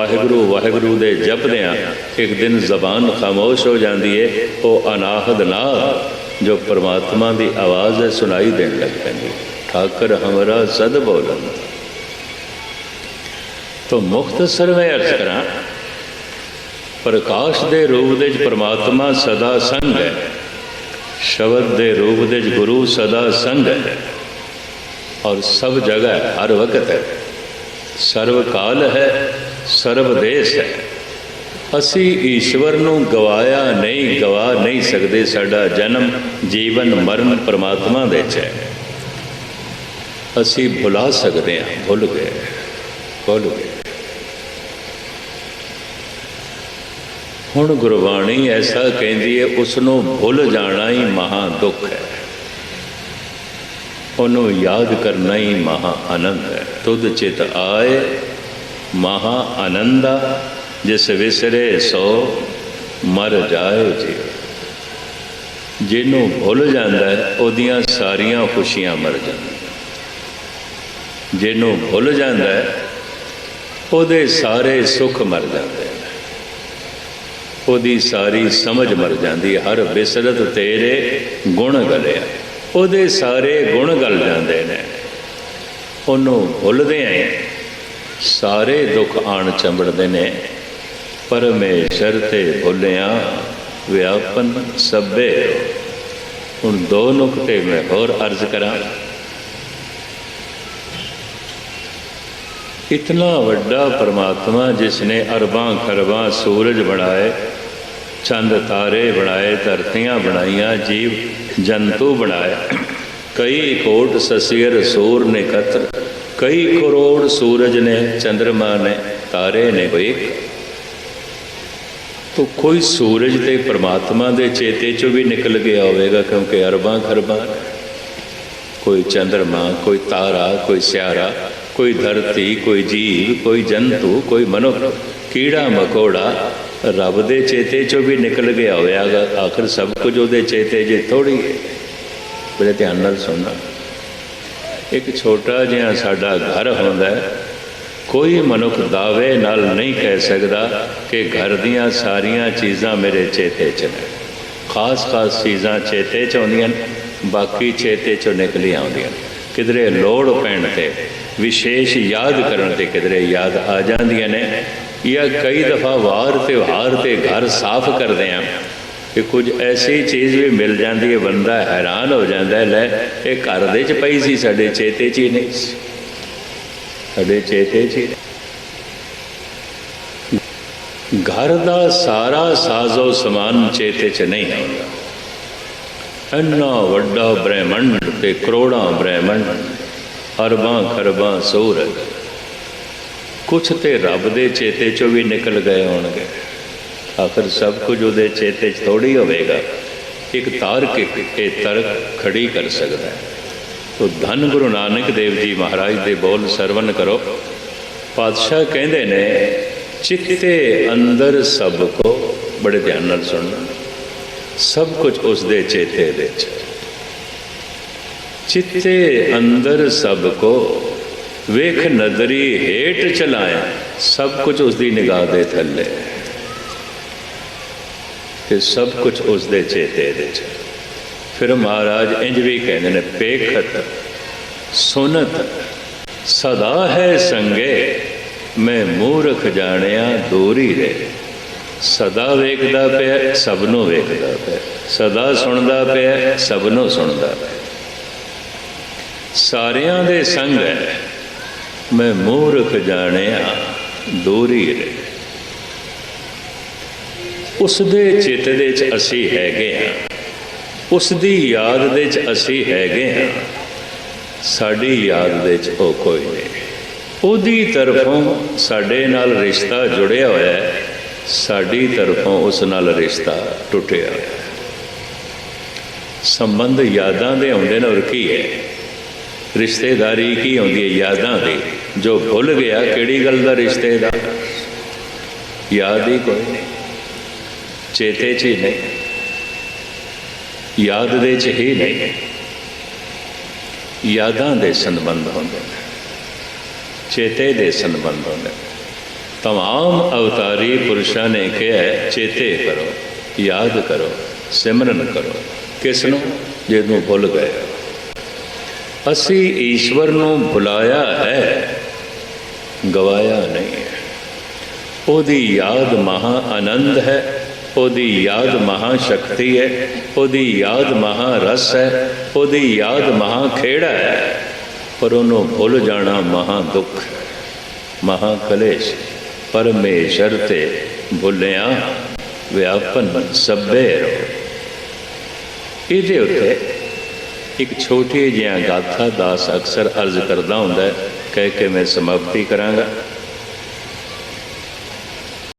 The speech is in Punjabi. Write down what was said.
ਵਾਹਿਗੁਰੂ ਵਾਹਿਗੁਰੂ ਦੇ ਜਪਦਿਆਂ ਇੱਕ ਦਿਨ ਜ਼ਬਾਨ ਖਾਮੋਸ਼ ਹੋ ਜਾਂਦੀ ਏ, ਉਹ ਅਨਾਹਦ ਨਾਦ ਜੋ ਪਰਮਾਤਮਾ ਦੀ ਆਵਾਜ਼ ਹੈ ਸੁਣਾਈ ਦੇਣ ਲੱਗ ਪੈਂਦੀ ਠਾਕਰ ਹਮਰਾ ਸਦ ਬੋਲਨ। ਤੋ ਮੁਖਤਸਰ ਮੈਂ ਅਰਜ਼ ਕਰਾਂ, ਪ੍ਰਕਾਸ਼ ਦੇ ਰੂਪ ਦੇ ਵਿੱਚ ਪਰਮਾਤਮਾ ਸਦਾ ਸੰਗ ਹੈ, ਸ਼ਬਦ ਦੇ ਰੂਪ ਦੇ ਵਿੱਚ ਗੁਰੂ ਸਦਾ ਸੰਗ ਹੈ, ਔਰ ਸਭ ਜਗ੍ਹਾ ਹਰ ਵਕਤ ਹੈ। ਸਰਵ ਕਾਲ ਹੈ ਸਰਵਦੇਸ਼ ਹੈ। ਅਸੀਂ ਈਸ਼ਵਰ ਨੂੰ ਗਵਾਇਆ ਨਹੀਂ, ਗਵਾ ਨਹੀਂ ਸਕਦੇ, ਸਾਡਾ ਜਨਮ, ਜੀਵਨ, ਮਰਨ ਪਰਮਾਤਮਾ ਦੇ ਚ ਹੈ। ਅਸੀਂ ਭੁਲਾ ਸਕਦੇ ਹਾਂ, ਭੁੱਲ ਗਏ ਭੁੱਲ ਗਏ। ਹੁਣ ਗੁਰਬਾਣੀ ਐਸਾ ਕਹਿੰਦੀ ਹੈ ਉਸ ਨੂੰ ਭੁੱਲ ਜਾਣਾ ਹੀ ਮਹਾ ਦੁੱਖ ਹੈ। ਉਹਨੂੰ ਯਾਦ ਕਰਨਾ ਹੀ ਮਹਾ ਆਨੰਦ ਹੈ। ਤੁਧ ਚਿਤ ਆਏ ਮਹਾ ਆਨੰਦਾ ਜਿਸ ਵਿਸਰੇ ਸੋ ਮਰ ਜਾਏ ਜੀ। ਜਿਹਨੂੰ ਭੁੱਲ ਜਾਂਦਾ ਹੈ, ਉਹਦੀਆਂ ਸਾਰੀਆਂ ਖੁਸ਼ੀਆਂ ਮਰ ਜਾਂਦੀਆਂ। ਜਿਹਨੂੰ ਭੁੱਲ ਜਾਂਦਾ ਹੈ, ਉਹਦੇ ਸਾਰੇ ਸੁੱਖ ਮਰ ਜਾਂਦੇ ਨੇ। ਉਹਦੀ ਸਾਰੀ ਸਮਝ ਮਰ ਜਾਂਦੀ ਹਰ ਬਿਸਰਤ ਤੇਰੇ ਗੁਣ ਗਲਿਆ ਉਹਦੇ ਸਾਰੇ ਗੁਣ ਗਲ ਜਾਂਦੇ ਨੇ। ਉਹਨੂੰ ਭੁੱਲਦੇ ਆਂ ਸਾਰੇ ਦੁੱਖ ਆਣ ਚੰਬੜਦੇ ਨੇ। ਪਰਮੇਸ਼ਰ ਤੇ ਭੁੱਲਿਆ ਵਿਆਪਨ ਸਭੇ। ਹੁਣ ਦੋ ਨੁਕਤੇ ਮੈਂ ਹੋਰ ਅਰਜ਼ ਕਰਾਂ। ਇਤਨਾ ਵੱਡਾ ਪਰਮਾਤਮਾ ਜਿਸ ਨੇ ਅਰਬਾਂ ਖਰਬਾਂ ਸੂਰਜ ਬਣਾਏ, ਚੰਦ ਤਾਰੇ ਬਣਾਏ, ਧਰਤੀਆਂ ਬਣਾਈਆਂ, ਜੀਵ ਜੰਤੂ ਬਣਾਏ। ਕਈ ਕੋਟ ਸਸੀਰ ਸੂਰ ਨੇ ਕਤਰ ਕਈ ਕਰੋੜ ਸੂਰਜ ਨੇ ਚੰ드ਰਮਾ ਨੇ, ਤਾਰੇ ਨੇ ਕੋਈ। ਤੋ ਕੋਈ ਸੂਰਜ ਤੇ ਪ੍ਰਮਾਤਮਾ ਦੇ ਚੇਤੇ ਚੋਂ ਵੀ ਨਿਕਲ ਗਿਆ ਹੋਵੇਗਾ, ਕਿਉਂਕਿ ਅਰਬਾਂ ਖਰਬਾਂ ਕੋਈ ਚੰਦਰਮਾ, ਕੋਈ ਤਾਰਾ, ਕੋਈ ਸਿਆਰਾ, ਕੋਈ ਧਰਤੀ, ਕੋਈ ਜੀਵ, ਕੋਈ ਜੰਤੂ, ਕੋਈ ਮਨੁੱਖ, ਕੀੜਾ ਮਕੌੜਾ ਰੱਬ ਦੇ ਚੇਤੇ ਚੋਂ ਵੀ ਨਿਕਲ ਗਿਆ ਹੋਵੇਗਾ। ਆਖਰ ਸਭ ਕੁਝ ਉਹਦੇ ਚੇਤੇ ਜੇ ਥੋੜੀ ਹੈ। ਬੜੇ ਧਿਆਨ ਨਾਲ ਸੁਣਨਾ। ਇੱਕ ਛੋਟਾ ਜਿਹਾ ਸਾਡਾ ਘਰ ਹੁੰਦਾ ਕੋਈ ਮਨੁੱਖ ਦਾਅਵੇ ਨਾਲ ਨਹੀਂ ਕਹਿ ਸਕਦਾ ਕਿ ਘਰ ਦੀਆਂ ਸਾਰੀਆਂ ਚੀਜ਼ਾਂ ਮੇਰੇ ਚੇਤੇ 'ਚ ਨੇ। ਖਾਸ-ਖਾਸ ਚੀਜ਼ਾਂ ਚੇਤੇ 'ਚ ਆਉਂਦੀਆਂ ਨੇ, ਬਾਕੀ ਚੇਤੇ 'ਚੋਂ ਨਿਕਲੀ ਆਉਂਦੀਆਂ ਨੇ। ਕਿਧਰੇ ਲੋੜ ਪੈਣ ਤੇ, ਵਿਸ਼ੇਸ਼ ਯਾਦ ਕਰਨ ਤੇ ਕਿਧਰੇ ਯਾਦ ਆ ਜਾਂਦੀਆਂ ਨੇ। ਜਾਂ ਕਈ ਦਫਾ ਵਾਰ ਤਿਉਹਾਰ ਤੇ ਘਰ ਸਾਫ਼ ਕਰਦੇ ਆ। ਕਿ ਕੁਝ ਐਸੀ ਚੀਜ਼ ਵੀ ਮਿਲ ਜਾਂਦੀ ਹੈ, ਬੰਦਾ ਹੈਰਾਨ ਹੋ ਜਾਂਦਾ ਹੈ, ਲੈ, ਇਹ ਘਰ ਦੇ 'ਚ ਪਈ ਸੀ, ਸਾਡੇ ਚੇਤੇ 'ਚ ਹੀ ਨਹੀਂ ਸੀ। ਸਾਡੇ ਚੇਤੇ 'ਚ ਹੀ ਘਰ ਦਾ ਸਾਰਾ ਸਾਜ਼ੋ ਸਮਾਨ ਚੇਤੇ 'ਚ ਨਹੀਂ ਆਉਂਦਾ। ਇੰਨਾ ਵੱਡਾ ਬ੍ਰਹਿਮੰਡ ਤੇ ਕਰੋੜਾਂ ਬ੍ਰਹਿਮੰਡ, ਅਰਬਾਂ ਖਰਬਾਂ ਸੂਰਜ, ਕੁਛ ਤੇ ਰੱਬ ਦੇ ਚੇਤੇ 'ਚੋਂ ਵੀ ਨਿਕਲ ਗਏ ਹੋਣਗੇ। ਆਖਰ ਸਭ ਕੁਝ ਉਹਦੇ ਚੇਤੇ 'ਚ ਥੋੜੀ ਹੋਵੇਗਾ। ਇੱਕ ਤਾਰ ਕੇ ਇਹ ਤਰਕ ਖੜੀ ਕਰ ਸਕਦਾ ਹੈ। ਤੋ ਧੰਨ ਗੁਰੂ ਨਾਨਕ ਦੇਵ ਜੀ ਮਹਾਰਾਜ ਦੇ ਬੋਲ ਸਰਵਨ ਕਰੋ। ਪਾਤਸ਼ਾਹ ਕਹਿੰਦੇ ਨੇ, ਚਿੱਤੇ ਅੰਦਰ ਸਭ ਕੋ, ਬੜੇ ਧਿਆਨ ਨਾਲ ਸੁਣਨਾ, ਸਭ ਕੁਝ ਉਸ ਦੇ ਚੇਤੇ ਦੇ ਚ। ਚਿੱਤੇ ਅੰਦਰ ਸਭ ਕੋ, ਵੇਖ ਨਦਰੀ ਹੇਠ ਚਲਾਇਆ, ਸਭ ਕੁਝ ਉਸ ਦੀ ਨਿਗਾਹ ਦੇ ਥੱਲੇ ਤੇ ਸਭ ਕੁਝ ਉਸ ਦੇ ਚੇਤੇ ਦੇ ਚ ਫਿਰ ਮਹਾਰਾਜ ਇੰਜ ਵੀ ਕਹਿੰਦੇ ਨੇ ਪੇਖਤ ਸੁਨਤ, ਸਦਾ ਹੈ ਸੰਗੇ, ਮੈਂ ਮੂਰਖ ਜਾਣਿਆ ਦੂਰੀ ਰੇ ਸਦਾ ਵੇਖਦਾ ਪਿਆ ਸਭ ਨੂੰ ਵੇਖਦਾ ਪਿਆ। ਸਦਾ ਸੁਣਦਾ ਪਿਆ ਸਭ ਨੂੰ ਸੁਣਦਾ ਪਿਆ। ਸਾਰਿਆਂ ਦੇ ਸੰਗ ਹੈ, ਮੈਂ ਮੂਰਖ ਜਾਣਿਆ ਦੂਰੀ ਰੇ ਉਸ ਦੇ ਚਿੱਤ ਦੇ ਵਿੱਚ ਅਸੀਂ ਹੈਗੇ ਹਾਂ। ਉਸ ਦੀ ਯਾਦ ਦੇ ਵਿੱਚ ਅਸੀਂ ਹੈਗੇ ਹਾਂ। ਸਾਡੀ ਯਾਦ ਦੇ ਵਿੱਚ ਉਹ ਕੋਈ ਨਹੀਂ। ਉਹਦੀ ਤਰਫੋਂ ਸਾਡੇ ਨਾਲ ਰਿਸ਼ਤਾ ਜੁੜਿਆ ਹੋਇਆ ਹੈ। ਸਾਡੀ ਤਰਫੋਂ ਉਸ ਨਾਲ ਰਿਸ਼ਤਾ ਟੁੱਟਿਆ ਹੋਇਆ ਹੈ। ਸੰਬੰਧ ਯਾਦਾਂ ਦੇ ਹੁੰਦੇ ਨੇ ਔਰ ਕੀ ਹੈ? ਰਿਸ਼ਤੇਦਾਰੀ ਕੀ ਹੁੰਦੀ ਹੈ ਯਾਦਾਂ ਦੀ? ਜੋ ਭੁੱਲ ਗਿਆ, ਕਿਹੜੀ ਗੱਲ ਦਾ ਰਿਸ਼ਤੇ ਦਾ? ਯਾਦ ਹੀ ਕੋਈ ਨਹੀਂ। ਚੇਤੇ 'ਚ ਹੀ ਨਹੀਂ ਯਾਦ ਦੇ 'ਚ ਹੀ ਨਹੀਂ ਯਾਦਾਂ ਦੇ ਸੰਬੰਧ ਹੁੰਦੇ ਨੇ ਚੇਤੇ ਦੇ ਸੰਬੰਧ ਹੁੰਦੇ ਨੇ तमाम अवतारी पुरुषां ने किया चेते करो याद करो सिमरन करो ਕਿਸ ਨੂੰ ਜਿਹਨੂੰ ਭੁੱਲ ਗਏ ਅਸੀਂ ਈਸ਼ਵਰ ਨੂੰ ਬੁਲਾਇਆ ਹੈ ਗਵਾਇਆ ਨਹੀਂ ਹੈ ਉਹਦੀ ਯਾਦ ਮਹਾ ਆਨੰਦ ਹੈ ਉਹਦੀ ਯਾਦ ਮਹਾ ਸ਼ਕਤੀ ਹੈ, ਉਹਦੀ ਯਾਦ ਮਹਾ ਰਸ ਹੈ, ਉਹਦੀ ਯਾਦ ਮਹਾ ਖੇੜਾ ਹੈ। ਪਰ ਉਹਨੂੰ ਭੁੱਲ ਜਾਣਾ ਮਹਾ ਦੁੱਖ ਮਹਾ ਕਲੇਸ਼ ਪਰਮੇਸ਼ਰ ਤੇ ਭੁੱਲਿਆ ਵਿਆਪਨ ਸਭੇ ਰੋ ਇਹਦੇ ਉੱਤੇ ਇੱਕ ਛੋਟੀ ਜਿਹੀ ਗਾਥਾ ਦਾਸ ਅਕਸਰ ਅਰਜ਼ ਕਰਦਾ ਹੁੰਦਾ ਹੈ, ਕਹਿ ਕੇ ਮੈਂ ਸਮਾਪਤੀ ਕਰਾਂਗਾ।